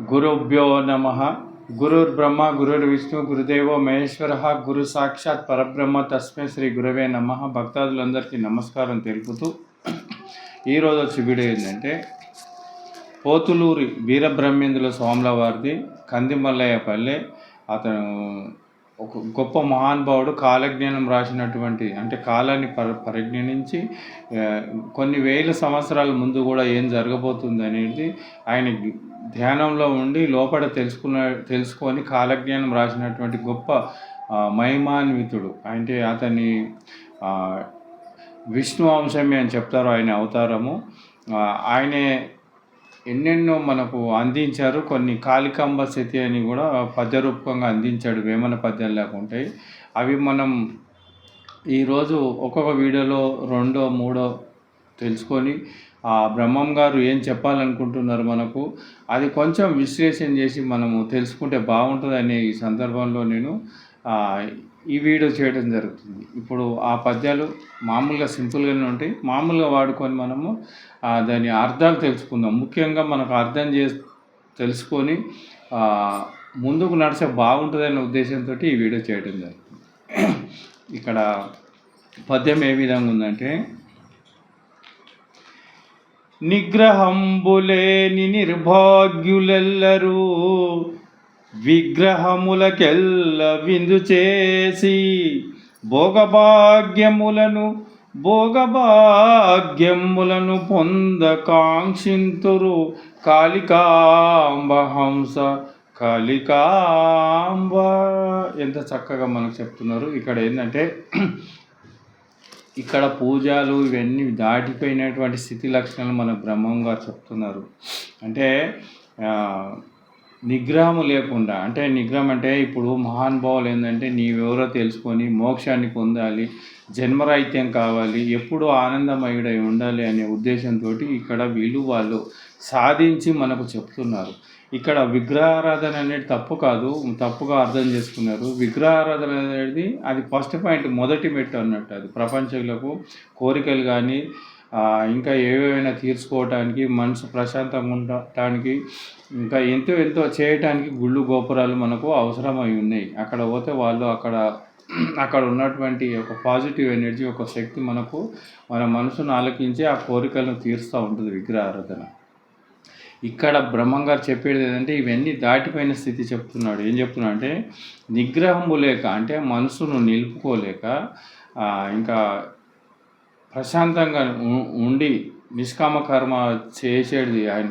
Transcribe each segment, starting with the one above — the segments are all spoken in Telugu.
గురుభ్యో నమ. గురుర్బ్రహ్మ గురుర్విష్ణు గురుదేవో మహేశ్వర. గురు సాక్షాత్ పరబ్రహ్మ తస్మై శ్రీ గురవే నమ. భక్తాదులందరికీ నమస్కారం తెలుపుతూ ఈరోజు వచ్చి వీడియో ఏంటంటే పోతులూరి వీరబ్రహ్మేంద్రుల స్వాముల వారిది కందిమల్లయ్యపల్లె. అతను ఒక గొప్ప మహానుభావుడు కాలజ్ఞానం రాసినటువంటి అంటే కాలాన్ని పర పరిజ్ఞానించి కొన్ని వేల సంవత్సరాల ముందు కూడా ఏం జరగబోతుంది అనేది ఆయన ధ్యానంలో ఉండి లోపల తెలుసుకున్న తెలుసుకొని కాలజ్ఞానం రాసినటువంటి గొప్ప మహిమాన్వితుడు. అంటే అతని విష్ణు అంశమే అని చెప్తారు ఆయన అవతారము. ఆయనే ఎన్నెన్నో మనకు అందించారు. కొన్ని కాళికాంబ స్థితి అని కూడా పద్యరూపకంగా అందించాడు. వేమన పద్యాలు లేకుంటాయి అవి మనం ఈరోజు ఒక్కొక్క వీడియోలో రెండో మూడో తెలుసుకొని ఆ బ్రహ్మం గారు ఏం చెప్పాలనుకుంటున్నారు మనకు? అది కొంచెం విశ్లేషణ చేసి మనము తెలుసుకుంటే బాగుంటుంది అనే ఈ సందర్భంలో నేను ఈ వీడియో చేయడం జరుగుతుంది. ఇప్పుడు ఆ పద్యాలు మామూలుగా సింపుల్గానే ఉంటాయి. మామూలుగా వాడుకొని మనము దాని అర్థాలు తెలుసుకుందాం. ముఖ్యంగా మనకు అర్థం చే తెలుసుకొని ముందుకు నడిచే బాగుంటుందనే ఉద్దేశంతో ఈ వీడియో చేయడం జరుగుతుంది. ఇక్కడ పద్యం ఏ విధంగా ఉందంటే నిగ్రహంబులేని నిర్భాగ్యులెల్లరూ విగ్రహములకెల్ల విందు చేసి భోగభాగ్యములను భోగభాగ్యములను పొంద కాంక్షింతురు కాళికాంబహంస కాళికాంబ. ఎంత చక్కగా మనకు చెప్తున్నారు. ఇక్కడ ఏంటంటే ఇక్కడ పూజలు ఇవన్నీ దాటిపోయినటువంటి స్థితి లక్షణాలు మన బ్రహ్మం గారు చెప్తున్నారు. అంటే నిగ్రహం నిగ్రహము లేకుండా అంటే నిగ్రహం అంటే ఇప్పుడు మహానుభావులు ఏంటంటే నీవెవరో తెలుసుకొని మోక్షాన్ని పొందాలి జన్మరాహిత్యం కావాలి ఎప్పుడూ ఆనందమయుడై ఉండాలి అనే ఉద్దేశంతో ఇక్కడ వీళ్ళు వాళ్ళు సాధించి మనకు చెప్తున్నారు. ఇక్కడ విగ్రహారాధన అనేది తప్పు కాదు తప్పుగా అర్థం చేసుకున్నారు. విగ్రహారాధన అనేది అది ఫస్ట్ పాయింట్ మొదటి మెట్టు అన్నట్టు అది. ప్రపంచకులకు కోరికలు కానీ ఇంకా ఏవేవైనా తీర్చుకోవటానికి మనసు ప్రశాంతంగా ఉండటానికి ఇంకా ఎంతో ఎంతో చేయటానికి గుళ్ళు గోపురాలు మనకు అవసరమై ఉన్నాయి. అక్కడ పోతే వాళ్ళు అక్కడ అక్కడ ఉన్నటువంటి ఒక పాజిటివ్ ఎనర్జీ ఒక శక్తి మనకు మన మనసును ఆలకించి ఆ కోరికలను తీరుస్తూ ఉంటుంది విగ్రహారాధన. ఇక్కడ బ్రహ్మంగారు చెప్పేది ఏంటంటే ఇవన్నీ దాటిపోయిన స్థితి చెప్తున్నాడు. ఏం చెప్తున్నాడు అంటే నిగ్రహము లేక అంటే మనసును నిలుపుకోలేక ఇంకా ప్రశాంతంగా ఉ- ఉండి నిష్కామ కర్మ చేసేది ఆయన.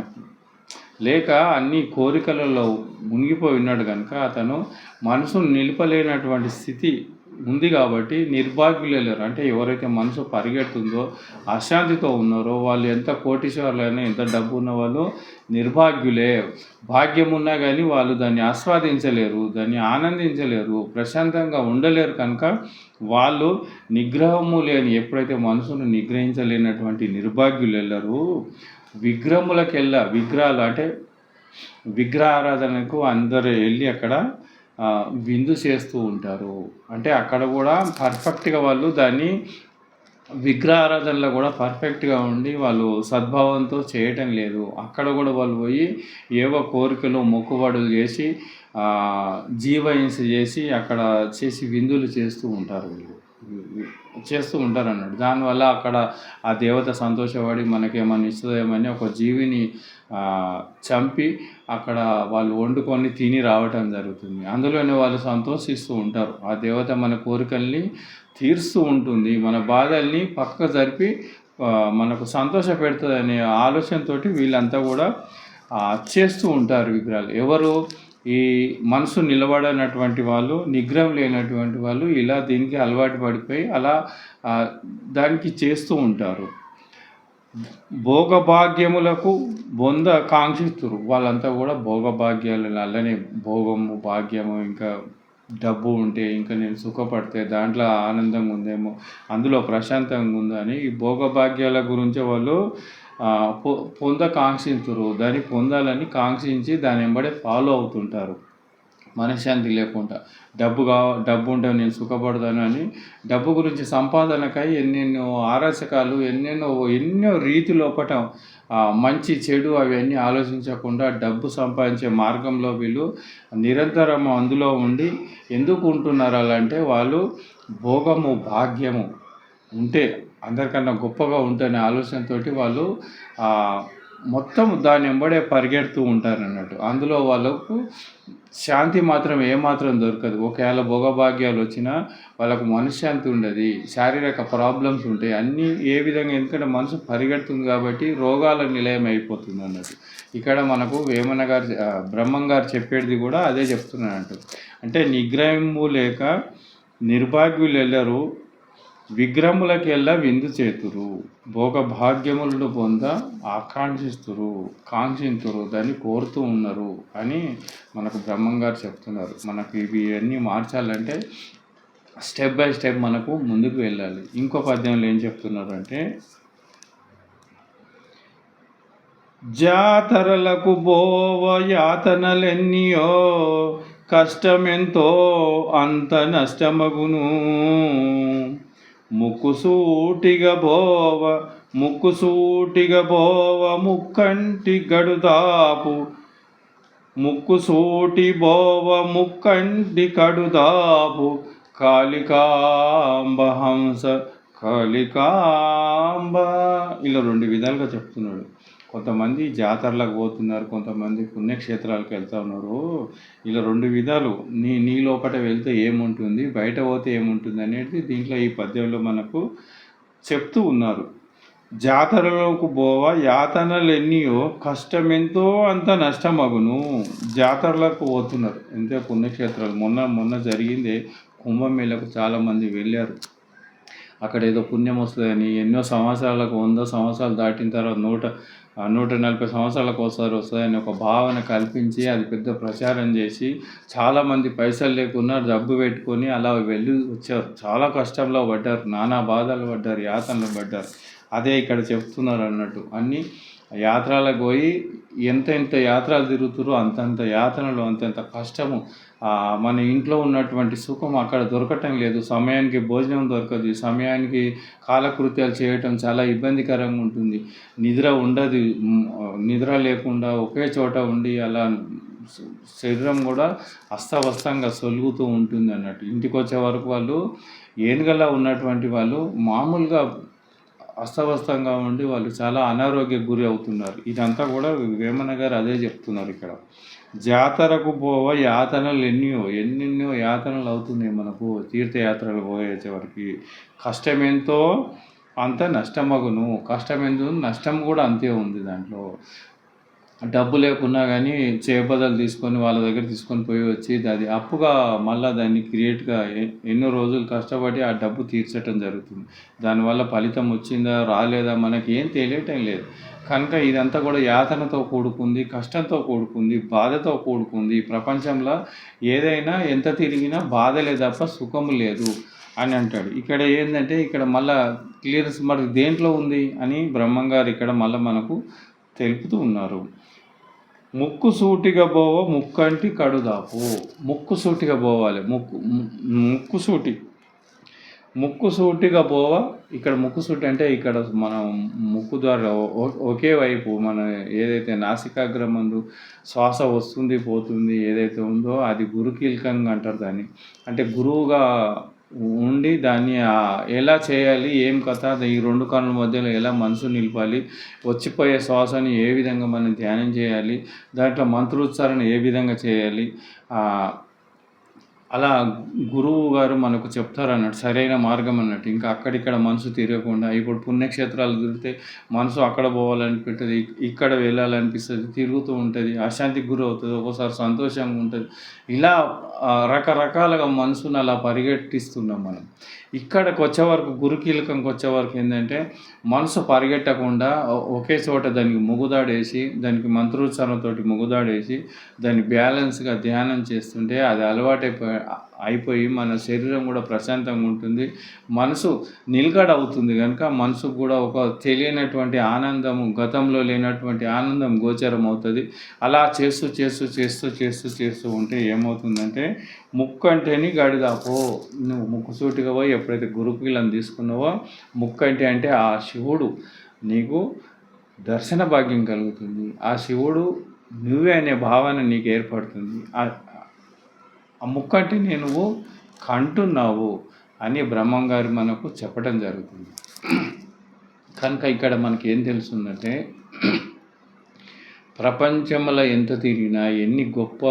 లేక అన్ని కోరికలలో మునిగిపోయి ఉన్నాడు కనుక అతను మనసును నిలపలేనటువంటి స్థితి ఉంది కాబట్టి నిర్భాగ్యులేరు అంటే ఎవరైతే మనసు పరిగెడుతుందో అశాంతితో ఉన్నారో వాళ్ళు ఎంత కోటీశ్వర్లైనా ఎంత డబ్బు ఉన్న వాళ్ళు నిర్భాగ్యులే. భాగ్యం ఉన్నా కానీ వాళ్ళు దాన్ని ఆస్వాదించలేరు దాన్ని ఆనందించలేరు ప్రశాంతంగా ఉండలేరు కనుక వాళ్ళు నిగ్రహము లేని ఎప్పుడైతే మనసును నిగ్రహించలేనటువంటి నిర్భాగ్యులు వెళ్ళరు విగ్రహములకెళ్ళ విగ్రహాలు అంటే విగ్రహారాధనకు అందరూ వెళ్ళి అక్కడ విందు చేస్తూ ఉంటారు. అంటే అక్కడ కూడా పర్ఫెక్ట్గా వాళ్ళు దాన్ని విగ్రహారాధనలో కూడా పర్ఫెక్ట్గా ఉండి వాళ్ళు సద్భావంతో చేయటం లేదు. అక్కడ కూడా వాళ్ళు పోయి ఏవో కోరికలు మొక్కుబడులు చేసి జీవహింస చేసి అక్కడ చేసి విందులు చేస్తూ ఉంటారు వీళ్ళు. చేస్తూ ఉంటారు అన్నాడు దానివల్ల అక్కడ ఆ దేవత సంతోషపడి మనకేమన్నా ఇస్తుందేమని ఒక జీవిని చంపి అక్కడ వాళ్ళు వండుకొని తిని రావటం జరుగుతుంది. అందులోనే వాళ్ళు సంతోషిస్తూ ఉంటారు. ఆ దేవత మన కోరికల్ని తీరుస్తూ ఉంటుంది. మన బాధల్ని పక్క జరిపి మనకు సంతోష పెడుతుంది అనే ఆలోచనతోటి వీళ్ళంతా కూడా చేస్తూ ఉంటారు విగ్రహాలు. ఎవరు ఈ మనసు నిలబడనటువంటి వాళ్ళు నిగ్రహం లేనటువంటి వాళ్ళు ఇలా దీనికి అలవాటు పడిపోయి అలా దానికి చేస్తూ ఉంటారు. భోగభాగ్యములకు బొంద కాంక్షిస్తురు. వాళ్ళంతా కూడా భోగభాగ్యాలు అలానే భోగము భాగ్యము ఇంకా డబ్బు ఉంటే ఇంకా నేను సుఖపడితే దాంట్లో ఆనందంగా ఉందేమో అందులో ప్రశాంతంగా ఉందని ఈ భోగభాగ్యాల గురించి వాళ్ళు పొ పొంద కాంక్షించరు. దాన్ని పొందాలని కాంక్షించి దాని వెంబడే ఫాలో అవుతుంటారు. మనశ్శాంతి లేకుండా. డబ్బు కా డబ్బు ఉంటే నేను సుఖపడతాను అని డబ్బు గురించి సంపాదనకై ఎన్నెన్నో ఆరాచకాలు ఎన్నెన్నో ఎన్నో రీతిలో ఒకటం మంచి చెడు అవన్నీ ఆలోచించకుండా డబ్బు సంపాదించే మార్గంలో వీళ్ళు నిరంతరం అందులో ఉండి ఎందుకు ఉంటున్నారు అలా అంటే వాళ్ళు భోగము భాగ్యము ఉంటే అందరికన్నా గొప్పగా ఉంటేనే ఆలోచనతోటి వాళ్ళు మొత్తం దాని వెంబడే పరిగెడుతూ ఉంటారు అన్నట్టు అందులో వాళ్ళకు శాంతి మాత్రం ఏమాత్రం దొరకదు. ఒకవేళ భోగభాగ్యాలు వచ్చినా వాళ్ళకు మనశ్శాంతి ఉండదు. శారీరక ప్రాబ్లమ్స్ ఉంటాయి. అన్నీ ఏ విధంగా ఎందుకంటే మనసు పరిగెడుతుంది కాబట్టి రోగాల నిలయం అయిపోతుంది అన్నట్టు ఇక్కడ మనకు వేమన గారు బ్రహ్మం గారు చెప్పేది కూడా అదే చెప్తున్నానంటు అంటే నిగ్రహము లేక నిర్భాగ్యులు వెళ్ళరు విగ్రహములకెల్లా విందు చేతురు భోగ భాగ్యములను పొంద ఆకాంక్షిస్తురు కాంక్షింతురు దాన్ని కోరుతూ ఉన్నారు అని మనకు బ్రహ్మం గారు చెప్తున్నారు. మనకు ఇవి అన్నీ మార్చాలంటే స్టెప్ బై స్టెప్ మనకు ముందుకు వెళ్ళాలి. ఇంకో పద్యంలో ఏం చెప్తున్నారు అంటే జాతరలకు బోవ యాతనలెన్నియో కష్టమెంతో అంత నష్టమగును. ముక్కుసూటిగా బోవ ముక్కుసూటిగా బోవ ముక్కంటి గడుదాపు ముక్కుసూటి బోవ ముక్కంటి కడుదాపు. కాళికాంబ హంస కాళికాంబ. ఇలా రెండు విధాలుగా చెప్తున్నాడు. కొంతమంది జాతరలకు పోతున్నారు కొంతమంది పుణ్యక్షేత్రాలకు వెళ్తూ ఉన్నారు. ఇలా రెండు విధాలు నీ నీ లోపల వెళ్తే ఏముంటుంది బయట పోతే ఏముంటుంది అనేది దీంట్లో ఈ పద్యంలో మనకు చెప్తూ ఉన్నారు. జాతరలోకి పోవ యాతనలు ఎన్నియో కష్టమెంతో అంత నష్టమగును. జాతరలకు పోతున్నారు ఎంతో పుణ్యక్షేత్రాలు. మొన్న మొన్న జరిగిందే కుంభమేళకు చాలామంది వెళ్ళారు. అక్కడ ఏదో పుణ్యం వస్తుందని ఎన్నో సంవత్సరాలకు వంద సంవత్సరాలు దాటిన తర్వాత నూట నూట నలభై సంవత్సరాలకు ఒకసారి వస్తుందని ఒక భావన కల్పించి అది పెద్ద ప్రచారం చేసి చాలామంది పైసలు లేకున్నా డబ్బు పెట్టుకొని అలా వెళ్ళి వచ్చారు. చాలా కష్టంలో పడ్డారు. నానా బాధలు పడ్డారు. యాతనలు పడ్డారు. అదే ఇక్కడ చెప్తున్నారు అన్నట్టు. అన్నీ యాత్రలకు పోయి ఎంత ఎంత యాత్రలు తిరుగుతారో అంతంత యాతనలు అంతంత కష్టము మన ఇంట్లో ఉన్నటువంటి సుఖం అక్కడ దొరకటం లేదు. సమయానికి భోజనం దొరకదు. సమయానికి కాలకృత్యాలు చేయటం చాలా ఇబ్బందికరంగా ఉంటుంది. నిద్ర ఉండదు. నిద్ర లేకుండా ఒకే చోట ఉండి అలా శరీరం కూడా అస్తవస్తంగా సొలుగుతూ ఉంటుంది అన్నట్టు. ఇంటికి వచ్చే వరకు వాళ్ళు ఏనుగలా ఉన్నటువంటి వాళ్ళు మామూలుగా అస్తవ్యస్తంగా ఉండి వాళ్ళు చాలా అనారోగ్య గురి అవుతున్నారు. ఇదంతా కూడా వేమన గారు అదే చెప్తున్నారు ఇక్కడ. జాతరకు పోవ యాతనలు ఎన్నో ఎన్నెన్నో యాతనలు అవుతున్నాయి మనకు. తీర్థయాత్రలు పోయేసేవారికి కష్టం ఎంతో అంత నష్టమగును. కష్టమెంతో నష్టం కూడా అంతే ఉంది దాంట్లో. డబ్బు లేకున్నా కానీ చేపదలు తీసుకొని వాళ్ళ దగ్గర తీసుకొని పోయి వచ్చి అది. అప్పుగా మళ్ళీ దాన్ని క్రియేట్గా ఎన్నో రోజులు కష్టపడి ఆ డబ్బు తీర్చటం జరుగుతుంది. దానివల్ల ఫలితం వచ్చిందా రాలేదా మనకి ఏం తెలియటం లేదు. కనుక ఇదంతా కూడా యాతనతో కూడుకుంది కష్టంతో కూడుకుంది బాధతో కూడుకుంది. ప్రపంచంలో ఏదైనా ఎంత తిరిగినా బాధలే తప్ప సుఖము లేదు అని అంటాడు. ఇక్కడ ఏంటంటే ఇక్కడ మళ్ళా క్లియర్స్ మరి దేంట్లో ఉంది అని బ్రహ్మంగారు ఇక్కడ మళ్ళీ మనకు తెలుపుతూ ఉన్నారు. ముక్కు సూటిగా పోవ ముక్కంటి కడుదాపు. ముక్కు సూటిగా పోవాలి ముక్కు ముక్కు సూటి. ముక్కు సూటిగా పోవ ఇక్కడ ముక్కు సూటి అంటే ఇక్కడ మనం ముక్కు ద్వారా ఒకే వైపు మన ఏదైతే నాసికాగ్రమందు శ్వాస వస్తుంది పోతుంది ఏదైతే ఉందో అది గురుకీలకంగా అంటారు దాన్ని. అంటే గురువుగా ఉండి దాన్ని ఎలా చేయాలి ఏం కథ ఈ రెండు కన్నుల మధ్యలో ఎలా మనసు నిలపాలి వచ్చిపోయే శ్వాసని ఏ విధంగా మనం ధ్యానం చేయాలి దాంట్లో మంత్రోచ్చారణ ఏ విధంగా చేయాలి అలా గురువు గారు మనకు చెప్తారు అన్నట్టు సరైన మార్గం అన్నట్టు. ఇంకా అక్కడిక్కడ మనసు తిరగకుండా ఇప్పుడు పుణ్యక్షేత్రాలు తిరిగితే మనసు అక్కడ పోవాలనిపిస్తుంది ఇక్కడ వెళ్ళాలనిపిస్తుంది తిరుగుతూ ఉంటుంది అశాంతికి గురి అవుతుంది ఒక్కోసారి సంతోషంగా ఉంటుంది. ఇలా రకరకాలుగా మనసును అలా పరిగెట్టిస్తున్నాం మనం. ఇక్కడికి వచ్చే వరకు గురుకీలకంకి వచ్చే వరకు ఏంటంటే మనసు పరిగెట్టకుండా ఒకే చోట దానికి ముగుదాడేసి దానికి మంత్రోచ్చారణతోటి ముగుదాడేసి దాన్ని బ్యాలెన్స్గా ధ్యానం చేస్తుంటే అది అలవాటైపోయి అయిపోయి మన శరీరం కూడా ప్రశాంతంగా ఉంటుంది. మనసు నిలకడ అవుతుంది కనుక మనసుకు కూడా ఒక తెలియనటువంటి ఆనందం గతంలో లేనటువంటి ఆనందం గోచరం అవుతుంది. అలా చేస్తూ చేస్తూ చేస్తూ చేస్తూ చేస్తూ ఉంటే ఏమవుతుందంటే ముక్కు అంటేని గడిదాపో నువ్వు ముక్కుసూటిగా పోయి ఎప్పుడైతే గురుకులం తీసుకున్నావో ముక్కు అంటే అంటే ఆ శివుడు నీకు దర్శన భాగ్యం కలుగుతుంది. ఆ శివుడు నువ్వే అనే భావన నీకు ఏర్పడుతుంది. ముక్కటి నేను నువ్వు కంటున్నావు అని బ్రహ్మంగారు మనకు చెప్పడం జరుగుతుంది. కనుక ఇక్కడ మనకి ఏం తెలుస్తుందంటే ప్రపంచంలో ఎంత తిరిగినా ఎన్ని గొప్ప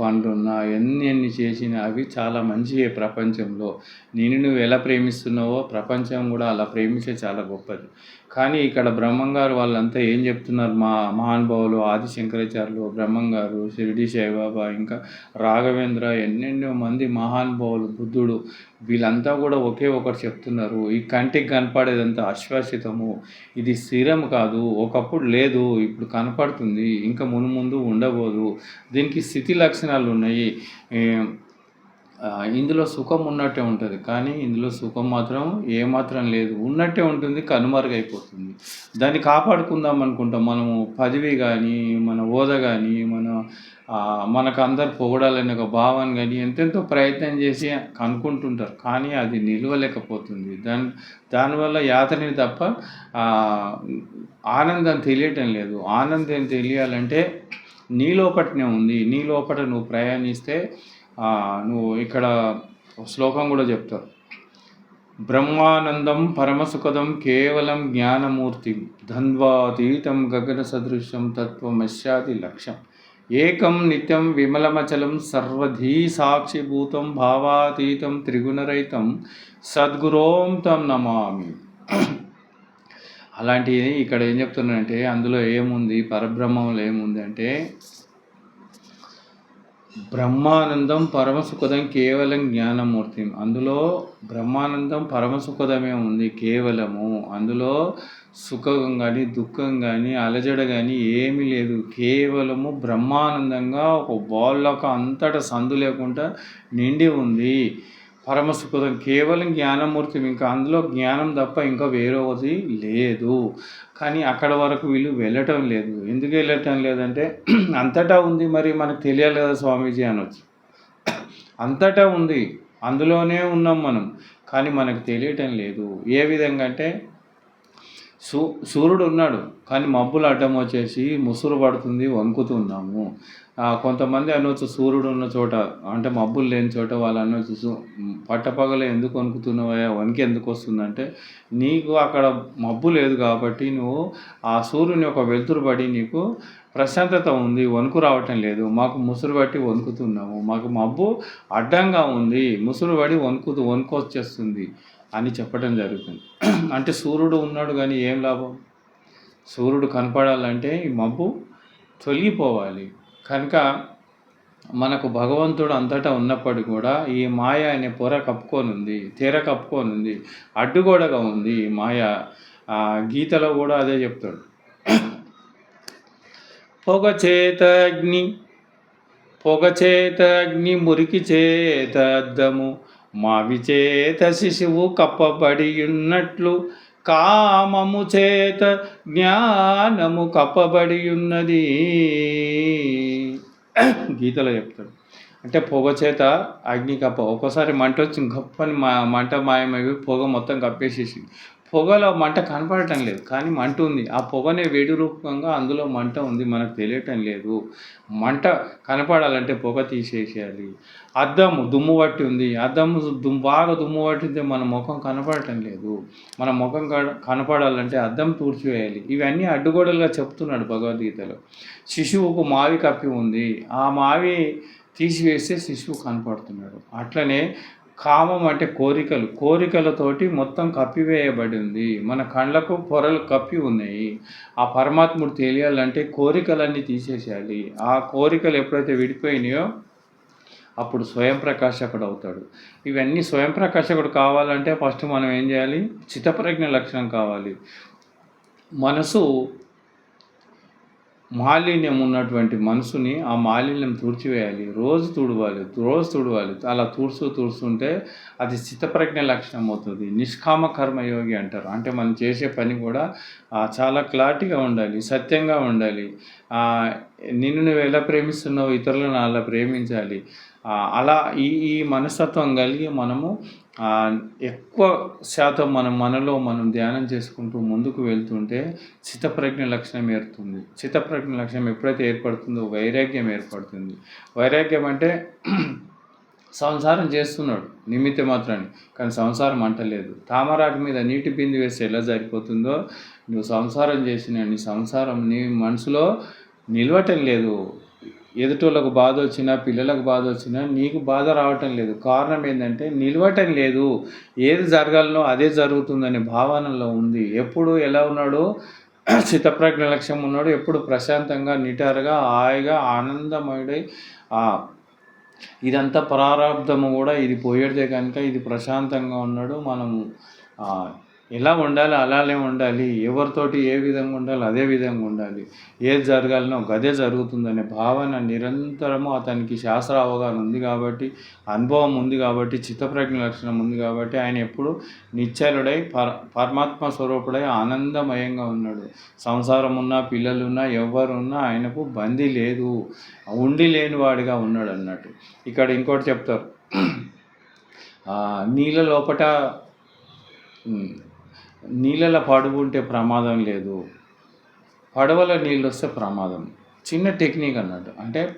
పనులున్నా ఎన్ని ఎన్ని చేసినా అవి చాలా మంచివే ప్రపంచంలో. నేను నువ్వు ఎలా ప్రేమిస్తున్నావో ప్రపంచం కూడా అలా ప్రేమించే చాలా గొప్పది. కానీ ఇక్కడ బ్రహ్మం గారు వాళ్ళంతా ఏం చెప్తున్నారు? మా మహానుభావులు ఆది శంకరాచార్యులు బ్రహ్మంగారు షిరిడి సాయిబాబా ఇంకా రాఘవేంద్ర ఎన్నెన్నో మంది మహానుభావులు బుద్ధుడు వీళ్ళంతా కూడా ఒకే ఒకటి చెప్తున్నారు. ఈ కంటికి కనపడేదంతా అశ్వాసితము. ఇది స్థిరం కాదు. ఒకప్పుడు లేదు. ఇప్పుడు కనపడుతుంది. ఇంకా మును ముందు ఉండబోదు. దీనికి స్థితి లక్షణాలు ఉన్నాయి. ఇందులో సుఖం ఉన్నట్టే ఉంటుంది. కానీ ఇందులో సుఖం మాత్రం ఏమాత్రం లేదు. ఉన్నట్టే ఉంటుంది కనుమరుగైపోతుంది. దాన్ని కాపాడుకుందాం అనుకుంటాం. మనము పదవి కానీ మన హోదా కానీ మన మనకు అందరు పొగడాలనే ఒక భావన కానీ ఎంతెంతో ప్రయత్నం చేసి కనుక్కుంటుంటారు. కానీ అది నిలవలేకపోతుంది. దాని దానివల్ల యాత్రని తప్ప ఆనందం తెలియటం లేదు. ఆనందం తెలియాలంటే నీ లోపటనే ఉంది. నీ లోపట నువ్వు ప్రయాణిస్తే నువ్వు ఇక్కడ శ్లోకం కూడా చెప్తారు. బ్రహ్మానందం పరమసుఖదం కేవలం జ్ఞానమూర్తి. ధన్వాతీతం గగన సదృశ్యం తత్వమస్యాది లక్ష్యం. ఏకం నిత్యం విమలమచలం సర్వధీ సాక్షిభూతం భావాతీతం త్రిగుణరహితం సద్గురోం తం నమామి. అలాంటివి ఇక్కడ ఏం చెప్తున్నానంటే అందులో ఏముంది? పరబ్రహ్మంలో ఏముంది అంటే బ్రహ్మానందం పరమసుఖదం కేవలం జ్ఞానమూర్తి. అందులో బ్రహ్మానందం పరమసుఖదమే ఉంది కేవలము. అందులో సుఖం కానీ దుఃఖం కానీ అలజడ కానీ ఏమీ లేదు. కేవలము బ్రహ్మానందంగా ఒక బాల్లోకి అంతటా సందు లేకుండా నిండి ఉంది. పరమసుఖదం కేవలం జ్ఞానమూర్తి ఇంకా అందులో జ్ఞానం తప్ప ఇంకా వేరవది లేదు. కానీ అక్కడ వరకు వీళ్ళు వెళ్ళటం లేదు. ఎందుకు వెళ్ళటం లేదంటే అంతటా ఉంది మరి మనకు తెలియాలి కదా స్వామీజీ అనొచ్చు. అంతటా ఉంది. అందులోనే ఉన్నాం మనం. కానీ మనకు తెలియటం లేదు. ఏ విధంగా అంటే సూ సూర్యుడు ఉన్నాడు కానీ మబ్బులు అడ్డం వచ్చేసి ముసురు పడుతుంది వణుకుతున్నాము కొంతమంది అనొచ్చు సూర్యుడు ఉన్న చోట అంటే మబ్బులు లేని చోట వాళ్ళు అనొచ్చు పట్టపగలే ఎందుకు వణుకుతున్నావయ్యా వణికి ఎందుకు వస్తుందంటే నీకు అక్కడ మబ్బు లేదు కాబట్టి నువ్వు ఆ సూర్యుని ఒక వెలుతురు పడి నీకు ప్రశాంతత ఉంది వణుకు రావటం లేదు. మాకు ముసురు పట్టి వణుకుతున్నాము. మాకు మబ్బు అడ్డంగా ఉంది. ముసురు పడి వణుకుతూ వణుకు వచ్చేస్తుంది అని చెప్పడం జరుగుతుంది. అంటే సూర్యుడు ఉన్నాడు కానీ ఏం లాభం? సూర్యుడు కనపడాలంటే ఈ మబ్బు తొలగిపోవాలి. కనుక మనకు భగవంతుడు అంతటా ఉన్నప్పటికీ కూడా ఈ మాయ అనే పొర కప్పుకొనుంది తెర కప్పుకొని అడ్డుగోడగా ఉంది ఈ మాయ. ఆ గీతలో కూడా అదే చెప్తాడు. పొగ చేత అగ్ని పొగ చేత అగ్ని మురికి చేత అద్దము. మా విచేత శిశువు కప్పబడి ఉన్నట్లు కామము చేత జ్ఞానము కప్పబడి ఉన్నది గీతలో చెప్తాడు. అంటే పొగ చేత అగ్ని కప్ప. ఒక్కోసారి మంట వచ్చి గొప్పని మా మంట మాయమైపోయి పొగ మొత్తం కప్పేసేసి పొగలో మంట కనపడటం లేదు కానీ మంట ఉంది. ఆ పొగనే వేడి రూపంగా అందులో మంట ఉంది మనకు తెలియటం లేదు. మంట కనపడాలంటే పొగ తీసేసేయాలి. అద్దము దుమ్ము పట్టి ఉంది. అద్దము దుమ్ము బాగా దుమ్ము పట్టితే మన ముఖం కనపడటం లేదు. మన ముఖం కన- కనపడాలంటే అద్దం తూర్చివేయాలి ఇవన్నీ అడ్డుగోడలుగా చెప్తున్నాడు భగవద్గీతలో. శిశువుకు మావి కప్పి ఉంది. ఆ మావి తీసివేస్తే శిశువు కనపడుతున్నాడు. అట్లనే కామం అంటే కోరికలు. కోరికలతోటి మొత్తం కప్పివేయబడి ఉంది మన కళ్ళకు పొరలు కప్పి ఉన్నాయి. ఆ పరమాత్ముడు తెలియాలంటే కోరికలన్నీ తీసేసేయాలి. ఆ కోరికలు ఎప్పుడైతే విడిపోయినాయో అప్పుడు స్వయం ప్రకాశకుడు అవుతాడు. ఇవన్నీ స్వయం ప్రకాశకుడు కావాలంటే ఫస్ట్ మనం ఏం చేయాలి? చిత్తప్రజ్ఞ లక్షణం కావాలి. మనసు మాలిన్యం ఉన్నటువంటి మనసుని ఆ మాలిన్యం తుడిచివేయాలి. రోజు తుడవాలి రోజు తుడవాలి. అలా తుడుస్తూ తుడుస్తుంటే అది చిత్తప్రజ్ఞ లక్షణం అవుతుంది. నిష్కామ కర్మయోగి అంటారు. అంటే మనం చేసే పని కూడా చాలా క్లారిటీగా ఉండాలి సత్యంగా ఉండాలి. నిన్ను నువ్వు ఎలా ప్రేమిస్తున్నావు ఇతరులను అలా ప్రేమించాలి. అలా ఈ ఈ మనస్తత్వం కలిగి మనము ఎక్కువ శాతం మనం మనలో మనం ధ్యానం చేసుకుంటూ ముందుకు వెళ్తుంటే చిత్తప్రజ్ఞ లక్షణం ఏర్పడుతుంది చిత్తప్రజ్ఞ లక్షణం ఎప్పుడైతే ఏర్పడుతుందో వైరాగ్యం ఏర్పడుతుంది. వైరాగ్యం అంటే సంసారం చేస్తున్నాడు నిమిత్త మాత్రాన్ని కానీ సంసారం అంటలేదు. తామరాకు మీద నీటి బిందు వేస్తే ఎలా సరిపోతుందో నువ్వు సంసారం చేసిన నీ సంసారం నీ మనసులో నిలవటం లేదు. ఎదుటోళ్ళకు బాధ వచ్చినా పిల్లలకు బాధ వచ్చినా నీకు బాధ రావటం లేదు. కారణం ఏంటంటే నిలవటం లేదు. ఏది జరగాలనో అదే జరుగుతుందనే భావనలో ఉంది. ఎప్పుడు ఎలా ఉన్నాడో చిత్తప్రజ్ఞ లక్ష్యం ఉన్నాడు. ఎప్పుడు ప్రశాంతంగా నిటారుగా హాయిగా ఆనందమయుడై ఆ ఇదంతా ప్రారంధము కూడా ఇది పోయేదే కనుక ఇది ప్రశాంతంగా ఉన్నాడు. మనము ఇలా ఎలా ఉండాలి అలానే ఉండాలి ఎవరితోటి ఏ విధంగా ఉండాలి అదే విధంగా ఉండాలి ఏది జరగాలనో గదే జరుగుతుందనే భావన నిరంతరము అతనికి శాస్త్ర అవగాహన ఉంది కాబట్టి అనుభవం ఉంది కాబట్టి చిత్తప్రజ్ఞ లక్షణం ఉంది కాబట్టి ఆయన ఎప్పుడు నిశ్చలుడై పర పరమాత్మ స్వరూపుడై ఆనందమయంగా ఉన్నాడు. సంసారం ఉన్నా పిల్లలున్నా ఎవరున్నా ఆయనకు బందీ లేదు. ఉండి లేనివాడిగా ఉన్నాడు అన్నట్టు. ఇక్కడ ఇంకోటి చెప్తారు. నీళ్ళ లోపట నీళ్ళలో పడుగు ఉంటే ప్రమాదం లేదు. పడవల నీళ్ళు వస్తే ప్రమాదం. చిన్న టెక్నిక్ అన్నట్టు. అంటే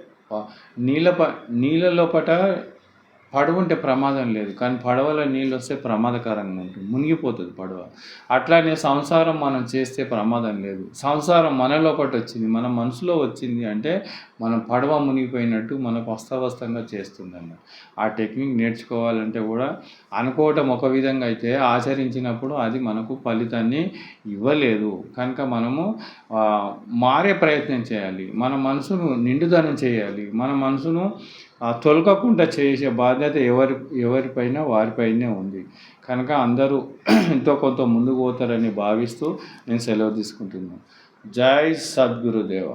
నీళ్ళ ప నీళ్ళ లోపల పడవ ఉంటే ప్రమాదం లేదు. కానీ పడవలో నీళ్ళు వస్తే ప్రమాదకరంగా ఉంటుంది. మునిగిపోతుంది పడవ. అట్లానే సంసారం మనం చేస్తే ప్రమాదం లేదు. సంసారం మన ఒకటి వచ్చింది. మన మనసులో వచ్చింది అంటే మనం పడవ మునిగిపోయినట్టు మనకు అస్తవస్తంగా చేస్తుందన్న ఆ టెక్నిక్ నేర్చుకోవాలంటే కూడా అనుకోవటం ఒక విధంగా అయితే ఆచరించినప్పుడు అది మనకు ఫలితాన్ని ఇవ్వలేదు. కనుక మనము మారే ప్రయత్నం చేయాలి. మన మనసును నిండుదనం చేయాలి. మన మనసును తొలగకుండా చేసే బాధ్యత ఎవరి ఎవరిపైన వారిపైనే ఉంది. కనుక అందరూ ఎంతో కొంత ముందుకు పోతారని భావిస్తూ నేను సెలవు తీసుకుంటున్నాను. జై సద్గురుదేవ.